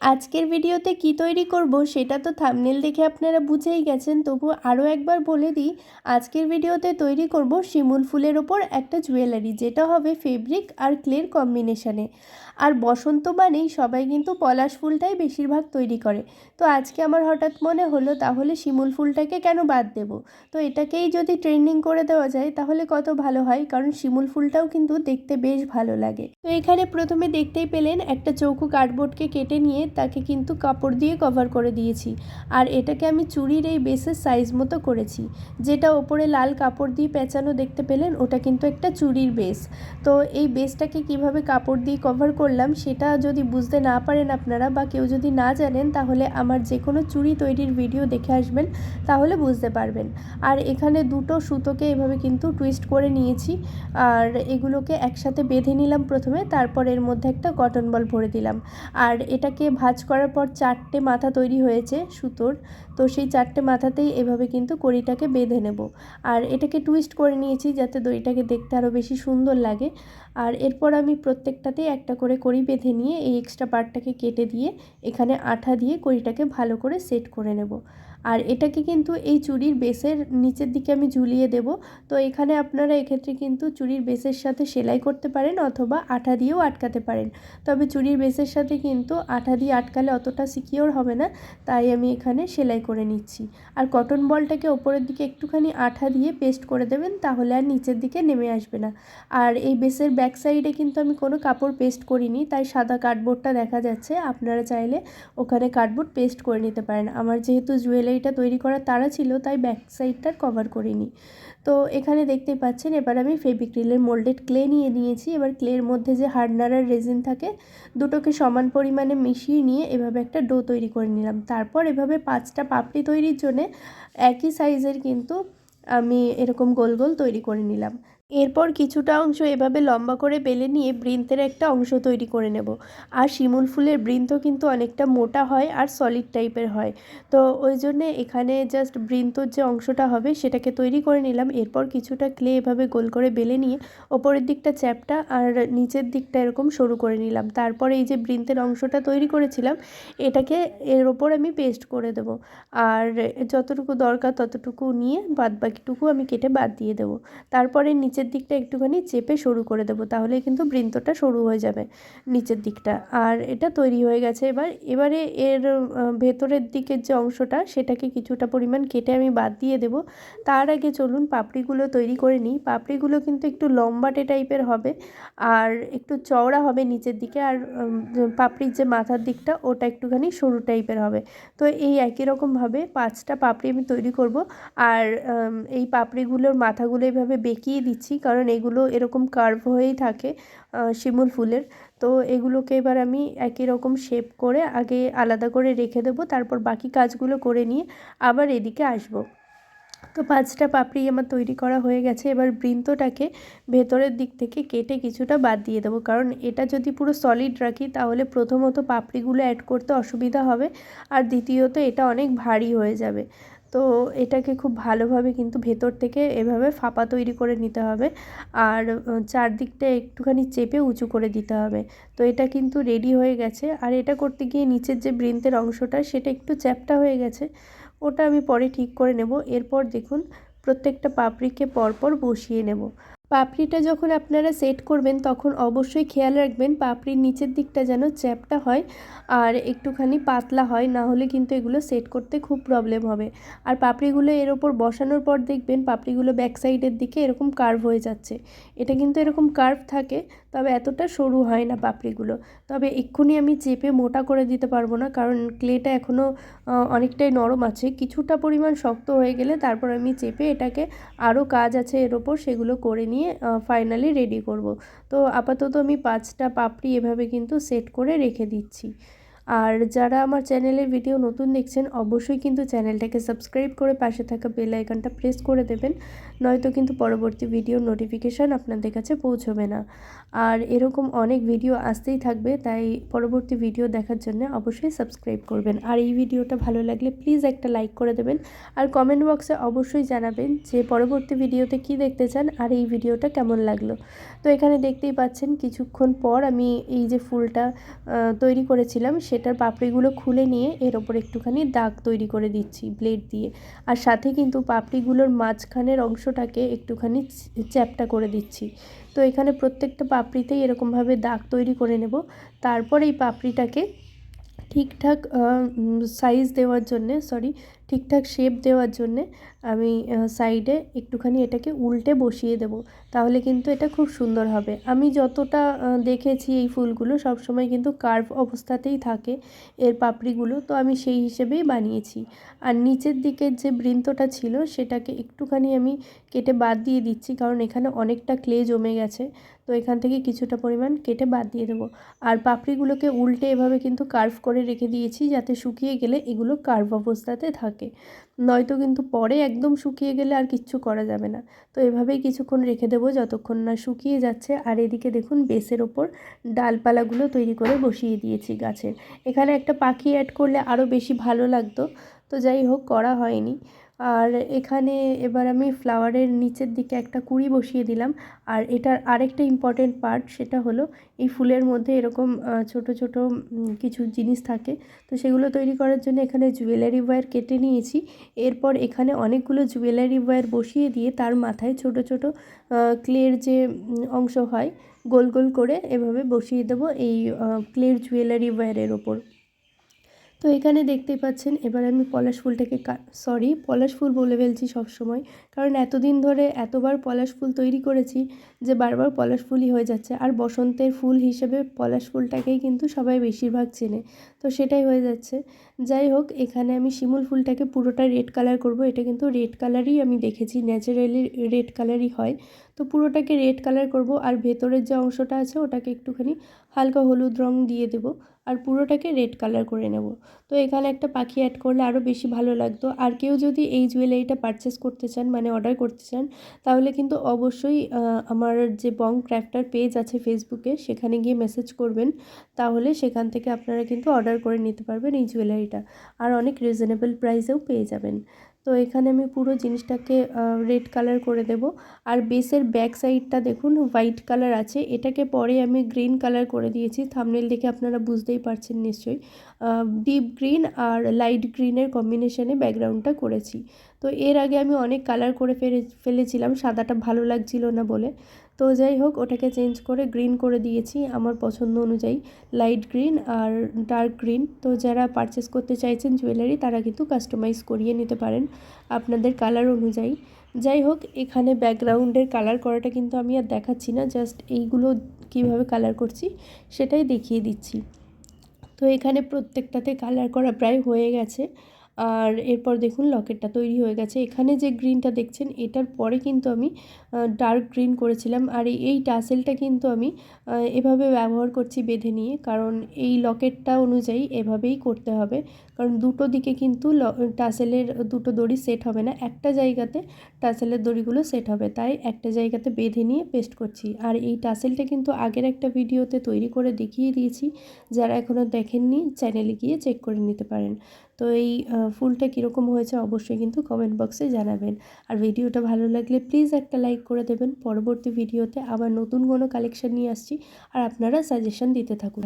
আজকের ভিডিওতে কি তৈরি করব সেটা তো থামনেল দেখে আপনারা বুঝেই গেছেন, তবু আরও একবার বলে দিই, আজকের ভিডিওতে তৈরি করব শিমুল ফুলের ওপর একটা জুয়েলারি যেটা হবে ফেব্রিক আর ক্লের কম্বিনেশানে আর বসন্ত মানেই সবাই কিন্তু পলাশ ফুলটাই বেশিরভাগ তৈরি করে। তো আজকে আমার হঠাৎ মনে হলো, তাহলে শিমুল ফুলটাকে কেন বাদ দেব? তো এটাকেই যদি ট্রেন্ডিং করে দেওয়া যায়, তাহলে কত ভালো হয়? কারণ শিমুল ফুলটাও কিন্তু দেখতে বেশ ভালো লাগে। তো এখানে প্রথমে দেখতেই পেলেন একটা চৌকো কার্ডবোর্ডকে কেটে নিয়ে তাকে কিন্তু কাপড় দিয়ে কভার করে দিয়েছি। আর এটাকে আমি চুড়ির এই বেসের সাইজ মতো করেছি। যেটা ওপরে লাল কাপড় দিয়ে পেঁচানো দেখতে পেলেন, ওটা কিন্তু একটা চুড়ির বেস তো এই বেসটাকে কীভাবে কাপড় দিয়ে কভার করলাম, সেটা যদি বুঝতে না পারেন আপনারা বা কেউ যদি না জানেন, তাহলে আমার যে কোনো চুড়ি তৈরির ভিডিও দেখে আসবেন, তাহলে বুঝতে পারবেন। আর এখানে দুটো সুতোকে এভাবে কিন্তু টুইস্ট করে নিয়েছি। আর এগুলোকে একসাথে বেঁধে নিলাম প্রথমে, তারপর এর মধ্যে একটা কটন বল ভরে দিলাম। আর এটাকে ভাজ করার পর চারটে মাথা তৈরি হয়েছে সুতোর, তো সেই চারটে মাথাতেই এভাবে কিন্তু কড়িটাকে বেঁধে নেব। আর এটাকে টুইস্ট করে নিয়েছি যাতে দড়িটাকে দেখতে আরও বেশি সুন্দর লাগে। আর এরপর আমি প্রত্যেকটাতেই একটা করে কড়ি বেঁধে নিয়ে এই এক্সট্রা পার্টটাকে কেটে দিয়ে এখানে আঠা দিয়ে কড়িটাকে ভালো করে সেট করে নেব। আর এটাকে কিন্তু এই চুড়ির বেসের নিচের দিকে আমি ঝুলিয়ে দেব। তো এখানে আপনারা এক্ষেত্রে কিন্তু চুড়ির বেসের সাথে সেলাই করতে পারেন অথবা আঠা দিয়েও আটকাতে পারেন। তবে চুড়ির বেসের সাথে কিন্তু আঠা দিয়ে আটকালে অতটা সিকিওর হবে না, তাই আমি এখানে সেলাই করে নিচ্ছি। আর কটন বলটাকে ওপরের দিকে একটুখানি আঠা দিয়ে পেস্ট করে দেবেন, তাহলে আর নিচের দিকে নেমে আসবে না। আর এই বেসের ব্যাক সাইডে কিন্তু আমি কোনো কাপড় পেস্ট করিনি, তাই সাদা কার্ডবোর্ডটা দেখা যাচ্ছে। আপনারা চাইলে ওখানে কার্ডবোর্ড পেস্ট করে নিতে পারেন। আমার যেহেতু জুয়েলারিটা তৈরি করার তারা ছিল, তাই ব্যাক সাইডটা কভার করিনি। তো এখানে দেখতে পাচ্ছেন, এবার আমি ফেবিক্রিলের মোল্ডেড ক্লে নিয়ে নিয়েছি। এবার ক্লের মধ্যে যে হার্ডনারার রেজিন থাকে, দুটোকে সমান পরিমাণে মিশিয়ে নিয়ে এভাবে একটা ডো তৈরি করে নিলাম। তারপর এভাবে পাঁচটা পাপড়ি তৈরির জন্যে একই সাইজের কিন্তু আমি এরকম গোল গোল তৈরি করে নিলাম। এরপর কিছুটা অংশ এভাবে লম্বা করে বেলে নিয়ে বৃন্তের একটা অংশ তৈরি করে নেব। আর শিমুল ফুলের বৃন্ত কিন্তু অনেকটা মোটা হয় আর সলিড টাইপের হয়। তো ওই জন্যে এখানে জাস্ট বৃন্তর যে অংশটা হবে সেটাকে তৈরি করে নিলাম। এরপর কিছুটা ক্লে এভাবে গোল করে বেলে নিয়ে ওপরের দিকটা চ্যাপটা আর নিচের দিকটা এরকম সরু করে নিলাম। তারপর এই যে বৃন্তের অংশটা তৈরি করেছিলাম, এটাকে এর ওপর আমি পেস্ট করে দেব। আর যতটুকু দরকার ততটুকু নিয়ে বাদ বাকিটুকু আমি কেটে বাদ দিয়ে দেবো। তারপরে নিচে নিচের দিকটা একটুখানি চেপে সরু করে দেবো, তাহলে কিন্তু বৃন্তটা সরু হয়ে যাবে নিচের দিকটা। আর এটা তৈরি হয়ে গেছে এবার, এবারে এর ভেতরের দিকের যে অংশটা সেটাকে কিছুটা পরিমাণ কেটে আমি বাদ দিয়ে দেব। তার আগে চলুন পাপড়িগুলো তৈরি করে নিই। পাপড়িগুলো কিন্তু একটু লম্বাটে টাইপের হবে আর একটু চওড়া হবে নিচের দিকে আর পাপড়ির যে মাথার দিকটা ওটা একটুখানি সরু টাইপের হবে। তো এই একই রকমভাবে পাঁচটা পাপড়ি আমি তৈরি করব। আর এই পাপড়িগুলোর মাথাগুলো এভাবে বেঁকিয়ে দিচ্ছি দিচ্ছি কারণ এগুলো এরকম কার্ভ হয়েই থাকে শিমুল ফুলের। তো এগুলোকে এবার আমি একই রকম শেপ করে আগে আলাদা করে রেখে দেবো, তারপর বাকি কাজগুলো করে নিয়ে আবার এদিকে আসব। তো পাঁচটা পাপড়ি আমার তৈরি করা হয়ে গেছে, এবার বৃন্তটাকে ভেতরের দিক থেকে কেটে কিছুটা বাদ দিয়ে দেবো, কারণ এটা যদি পুরো সলিড রাখি, তাহলে প্রথমত পাপড়িগুলো অ্যাড করতে অসুবিধা হবে, আর দ্বিতীয়ত এটা অনেক ভারী হয়ে যাবে। তো এটাকে খুব ভালোভাবে কিন্তু ভেতর থেকে এভাবে ফাঁপা তৈরি করে নিতে হবে। আর চারদিকটা একটুখানি চেপে উঁচু করে দিতে হবে। তো এটা কিন্তু রেডি হয়ে গেছে। আর এটা করতে গিয়ে নিচের যে বৃন্তের অংশটা, সেটা একটু চ্যাপটা হয়ে গেছে। ওটা আমি পরে ঠিক করে নেব। এরপর দেখুন, প্রত্যেকটা পাপড়িকে পরপর বসিয়ে নেব। পাপড়িটা যখন আপনারা সেট করবেন, তখন অবশ্যই খেয়াল রাখবেন পাপড়ির নিচের দিকটা যেন চ্যাপটা হয় আর একটুখানি পাতলা হয়, না হলে কিন্তু এগুলো সেট করতে খুব প্রবলেম হবে। আর পাপড়িগুলো এর ওপর বসানোর পর দেখবেন পাপড়িগুলো ব্যাক সাইডের দিকে এরকম কার্ভ হয়ে যাচ্ছে। এটা কিন্তু এরকম কার্ভ থাকে তবে এতটা সরু হয় না পাপড়িগুলো। তবে এক্ষুনি আমি চেপে মোটা করে দিতে পারব না, কারণ ক্লেটা এখনও অনেকটাই নরম আছে। কিছুটা পরিমাণ শক্ত হয়ে গেলে তারপর আমি চেপে এটাকে আরও কাজ আছে এর ওপর, সেগুলো করে নিয়ে ফাইনালি রেডি করব। তো আপাতত আমি পাঁচটা পাপড়ি এভাবে কিন্তু সেট করে রেখে দিচ্ছি। আর যারা আমার চ্যানেলের ভিডিও নতুন দেখছেন, অবশ্যই কিন্তু চ্যানেলটাকে সাবস্ক্রাইব করে পাশে থাকা বেল আইকনটা প্রেস করে দেবেন, নয়তো কিন্তু পরবর্তী ভিডিওর নোটিফিকেশান আপনাদের কাছে পৌঁছবে না। আর এরকম অনেক ভিডিও আসতেই থাকবে, তাই পরবর্তী ভিডিও দেখার জন্য অবশ্যই সাবস্ক্রাইব করবেন। আর এই ভিডিওটা ভালো লাগলে প্লিজ একটা লাইক করে দেবেন, আর কমেন্ট বক্সে অবশ্যই জানাবেন যে পরবর্তী ভিডিওতে কি দেখতে চান আর এই ভিডিওটা কেমন লাগল। তো এখানে দেখতেই পাচ্ছেন, কিছুক্ষণ পর আমি এই যে ফুলটা তৈরি করেছিলাম, সেটা এটার পাপড়িগুলো খুলে নিয়ে এর ওপর একটুখানি দাগ তৈরি করে দিচ্ছি ব্লেড দিয়ে। আর সাথে কিন্তু পাপড়িগুলোর মাঝখানের অংশটাকে একটুখানি চ্যাপটা করে দিচ্ছি। তো এখানে প্রত্যেকটা পাপড়িতেই এরকমভাবে দাগ তৈরি করে নেব। তারপর এই পাপড়িটাকে ঠিকঠাক সাইজ দেওয়ার জন্যে সরি ঠিকঠাক শেপ দেওয়ার জন্যে আমি সাইডে একটুখানি এটাকে উল্টে বসিয়ে দেব। তাহলে কিন্তু এটা খুব সুন্দর হবে। আমি যতটা দেখেছি এই ফুলগুলো সবসময় কিন্তু কার্ভ অবস্থাতেই থাকে এর পাপড়িগুলো, তো আমি সেই হিসেবেই বানিয়েছি। আর নিচের দিকের যে বৃন্তটা ছিল সেটাকে একটুখানি আমি কেটে বাদ দিয়ে দিচ্ছি, কারণ এখানে অনেকটা ক্লে জমে গেছে, তো এখান থেকে কিছুটা পরিমাণ কেটে বাদ দিয়ে দেবো। আর পাপড়িগুলোকে উল্টে এভাবে কিন্তু কার্ভ করে রেখে দিয়েছি, যাতে শুকিয়ে গেলে এগুলো কার্ভ অবস্থাতে থাকে। নয়তো কিন্তু পরে একদম শুকিয়ে গেলে আর কিচ্ছু করা যাবে না। তো এভাবেই কিছুক্ষণ রেখে দেবো যতক্ষণ না শুকিয়ে যাচ্ছে। আর এদিকে দেখুন বেসের ওপর ডালপালাগুলো তৈরি করে বসিয়ে দিয়েছি গাছের। এখানে একটা পাখি অ্যাড করলে আরও বেশি ভালো লাগতো। তো যাই হোক, করা হয়নি। আর এখানে এবার আমি ফ্লাওয়ারের নিচের দিকে একটা কুড়ি বসিয়ে দিলাম। আর এটার আরেকটা ইম্পর্টেন্ট পার্ট সেটা হলো, এই ফুলের মধ্যে এরকম ছোট ছোট কিছু জিনিস থাকে। তো সেগুলো তৈরি করার জন্য এখানে জুয়েলারি ওয়্যার কেটে নিয়েছি। এরপর এখানে অনেকগুলো জুয়েলারি ওয়্যার বসিয়ে দিয়ে তার মাথায় ছোট ছোট ক্লের যে অংশ হয়, গোল গোল করে এভাবে বসিয়ে দেবো এই ক্লের জুয়েলারি ওয়্যারের ওপর। তো এখানে দেখতেই পাচ্ছেন, এবার আমি পলাশ ফুলটাকে সরি পলাশ ফুল বলে ফেলছি সবসময়। কারণ এতদিন ধরে এতবার পলাশ ফুল তৈরি করেছি যে বারবার পলাশ ফুলই হয়ে যাচ্ছে। আর বসন্তের ফুল হিসেবে পলাশ ফুলটাকেই কিন্তু সবাই বেশিরভাগ চেনে। তো সেটাই হয়ে যাচ্ছে। যাই হোক, এখানে আমি শিমুল ফুলটাকে পুরোটা রেড কালার করব। এটা কিন্তু রেড কালারই আমি দেখেছি, ন্যাচারালি রেড কালারই হয়। তো পুরোটাকে রেড কালার করব। আর ভেতরের যে অংশটা আছে, ওটাকে একটুখানি হালকা হলুদ রং দিয়ে দেব। আর পুরোটাকে রেড কালার করে নেব। তো এখানে একটা পাখি অ্যাড করলে আরও বেশি ভালো লাগতো। আর কেউ যদি এই জুয়েলারিটা পারচেস করতে চান মানে অর্ডার করতে চান, তাহলে কিন্তু অবশ্যই আমার যে বং ক্র্যাফটার পেজ আছে ফেসবুকে সেখানে গিয়ে মেসেজ করবেন। তাহলে সেখান থেকে আপনারা কিন্তু অর্ডার করে নিতে পারবেন এই জুয়েলারিটা আর অনেক রিজনেবল প্রাইসেও পেয়ে যাবেন। তো এখানে আমি পুরো জিনিসটাকে রেড কালার করে দেব। আর বেসের ব্যাক সাইডটা দেখুন হোয়াইট কালার আছে। এটাকে পরে আমি গ্রিন কালার করে দিয়েছি। থামনেল দেখে আপনারা বুঝতেই পারছেন নিশ্চয়ই। ডিপ গ্রিন আর লাইট গ্রিনের কম্বিনেশানে ব্যাকগ্রাউন্ডটা করেছি। তো এর আগে আমি অনেক কালার করে ফেলে, ফেলেছিলাম, সাদাটা ভালো লাগছিল না বলে। তো যাই হোক, ওটাকে চেঞ্জ করে গ্রিন করে দিয়েছি আমার পছন্দ অনুযায়ী। লাইট গ্রিন আর ডার্ক গ্রিন তো যারা পারচেস করতে চাইছেন জুয়েলারি তারা কিন্তু কাস্টমাইজ করিয়ে নিতে পারেন আপনাদের কালার অনুযায়ী। যাই হোক, এখানে ব্যাকগ্রাউন্ডের কালার করাটা কিন্তু আমি আর দেখাচ্ছি না জাস্ট এইগুলো কীভাবে কালার করছি সেটাই দেখিয়ে দিচ্ছি। তো এখানে প্রত্যেকটাতে কালার করা প্রায় হয়ে গেছে। আর এরপর দেখুন লকেটটা তৈরি হয়ে গেছে। এখানে যে গ্রিনটা দেখছেন, এটার পরে কিন্তু আমি ডার্ক গ্রিন করেছিলাম। আর এই টাসেলটা কিন্তু আমি এভাবে ব্যবহার করছি বেঁধে নিয়ে। কারণ এই লকেটটা অনুযায়ী এভাবেই করতে হবে। কারণ দুটো দিকে কিন্তু টাসেলের দুটো দড়ি সেট হবে না। একটা জায়গাতে টাসেলের দড়িগুলো সেট হবে। তাই একটা জায়গাতে বেঁধে নিয়ে পেস্ট করছি। আর এই টাসেলটা কিন্তু আগের একটা ভিডিওতে তৈরি করে দেখিয়ে দিয়েছি। যারা এখনও দেখেননি চ্যানেলে গিয়ে চেক করে নিতে পারেন। তো এই ফুলটা কীরকম হয়েছে অবশ্যই কিন্তু কমেন্ট বক্সে জানাবেন। আর ভিডিওটা ভালো লাগলে প্লিজ একটা লাইক করে দেবেন। পরবর্তী ভিডিওতে আবার নতুন কোনো কালেকশন নিয়ে আসছি। আর আপনারা সাজেশন দিতে থাকুন।